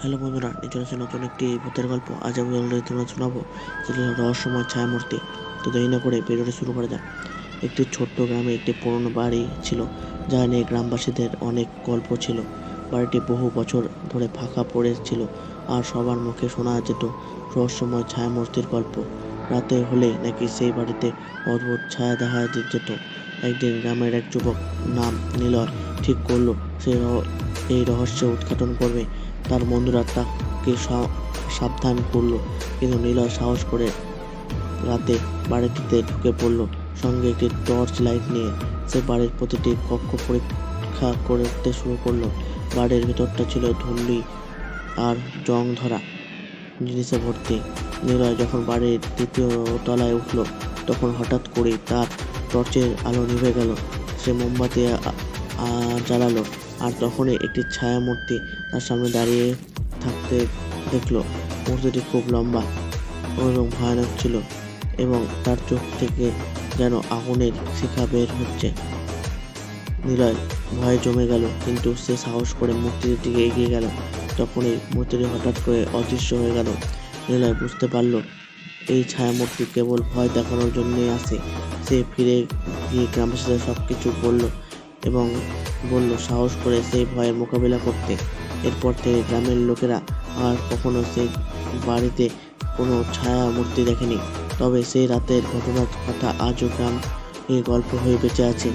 Hello বন্ধুরা এই চলেছে নতুন একটি ভূতের গল্প। আজ আমি অলরেডি তোমরা শোনাবো। হলো রহস্যময় ছায়ামূর্তি। তো দেরি না করে ভিডিওটি শুরু করা যাক। একটি ছোট্ট গ্রামে একটি পুরনো বাড়ি ছিল যা নিয়ে গ্রামবাসীদের অনেক গল্প ছিল। বাড়িটি বহু বছর ধরে ফাঁকা পড়েছিল আর সবার মুখে শোনা যেত রহস্যময় ছায়ামূর্তির গল্প। রাতে হলে নাকি সেই বাড়িতে অদ্ভুত ছায়া দেখা যেত। একদিন গ্রামের এক যুবক নাম নিলয় ঠিক করল, সে এই রহস্য উদ্ঘাটন করবে। তার বন্ধুরা তাকে সাবধান করল। কিন্তু নীলয় সাহস করে রাতে বাড়িটিতে ঢুকে পড়ল। সঙ্গে একটি টর্চ লাইট নিয়ে সে বাড়ির প্রতিটি কক্ষ পরীক্ষা করতে শুরু করল। বাড়ির ভেতরটা ছিল ধুলি আর জং ধরা। জিনিসে ভর্তি। নীলয় যখন বাড়ির দ্বিতীয় তলায় উঠল, তখন হঠাৎ করে তার টর্চের আলো নিভে গেল। সে মোমবাতি জ্বালালো। আর তখনই একটি ছায়া মূর্তি তার সামনে দাঁড়িয়ে থাকতে দেখল। মূর্তিটি খুব লম্বা এবং ভয়ানক ছিল এবং তার চোখ থেকে যেন আগুনের শিখা বের হচ্ছে। নিলয় ভয়ে জমে গেল, কিন্তু সে সাহস করে মূর্তিটির দিকে এগিয়ে গেল। তখনই মূর্তিটি হঠাৎ করে অদৃশ্য হয়ে গেল। নিলয় বুঝতে পারল, এই ছায়ামূর্তি কেবল ভয় দেখানোর জন্যই আসে সে ফিরে গিয়ে গ্রামবাসীদের সব কিছু বলল এবং বলল, সাহস করে সেই ভয়ের মোকাবিলা করতে। এরপর থেকে গ্রামের লোকেরা আর কখনো সেই বাড়িতে কোনো ছায়া মূর্তি দেখেনি। তবে সেই রাতের ঘটনার কথা আজও গ্রাম গল্প হয়ে বেঁচে আছে।